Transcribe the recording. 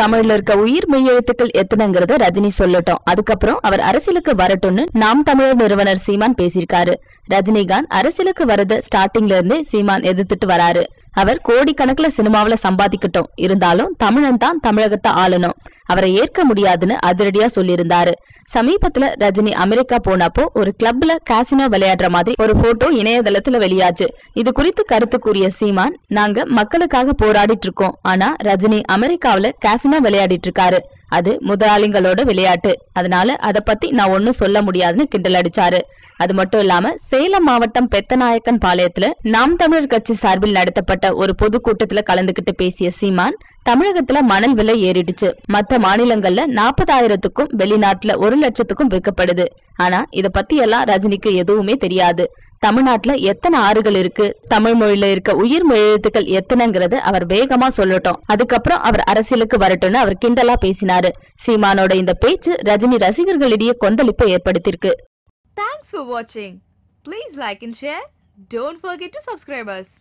தமிழ்ல இருக்க உயிர் மெய்யெழுத்துக்கள் எத்தனைங்கிறத ரஜினி சொல்லட்டும். அதுக்கப்புறம் அவர் அரசியலுக்கு வரட்டும்னு நாம் தமிழர் நிறுவனர் சீமான் பேசியிருக்காரு. ரஜினிகாந்த் அரசியலுக்கு வரத ஸ்டார்டிங்ல இருந்தே சீமான் எதிர்த்துட்டு வராரு. அவர் கோடிக்கணக்குல சினிமாவுல சம்பாதிக்கட்டும். இருந்தாலும் தமிழன் தான் தமிழகத்தை ஆளணும். அவரை ஏற்க முடியாதுன்னு அதிரடியா சொல்லியிருந்தாரு. சமீபத்துல ரஜினி அமெரிக்கா போனப்போ ஒரு கிளப்ல காசினோ விளையாடுற மாதிரி ஒரு போட்டோ இணையதளத்துல வெளியாச்சு. இது குறித்து கருத்து கூறிய சீமான் நாங்க மக்களுக்காக போராடிட்டு இருக்கோம். ஆனா ரஜினி அமெரிக்காவுல காசினோ விளையாடிட்டு இருக்காரு. அது முதலாளிங்களோட விளையாட்டு. அதனால அதை பத்தி நான் ஒன்னும் சொல்ல முடியாதுன்னு கிண்டல் அடிச்சாரு. அது மட்டும் இல்லாம சேலம் மாவட்டம் பெத்தநாயக்கன் பாளையத்துல நாம் தமிழர் கட்சி சார்பில் நடத்தப்பட்ட ஒரு பொதுக்கூட்டத்துல கலந்துகிட்டு பேசிய சீமான் தமிழகத்துல மணல் விலை ஏறிடுச்சு. மத்த மாநிலங்கள்ல நாற்பதாயிரத்துக்கும் வெளிநாட்டுல ஒரு லட்சத்துக்கும் விற்கப்படுது. ஆனா இத பத்தி எல்லாம் ரஜினிக்கு எதுவுமே தெரியாது. தமிழ்நாட்டுல எத்தனை ஆறுகள் இருக்கு? தமிழ் மொழியில இருக்க உயிர் எழுத்துக்கள் எத்தனைங்கிறத அவர் வேகமா சொல்லட்டும். அதுக்கப்புறம் அவர் அரசியலுக்கு வரட்டும்னு அவர் கிண்டலா பேசினார். கூறினாரு சீமானோட இந்த பேச்சு ரஜினி ரசிகர்களிடையே கொந்தளிப்பை ஏற்படுத்தியிருக்கு தேங்க்ஸ் ஃபார் வாட்சிங் please like and share don't forget to subscribers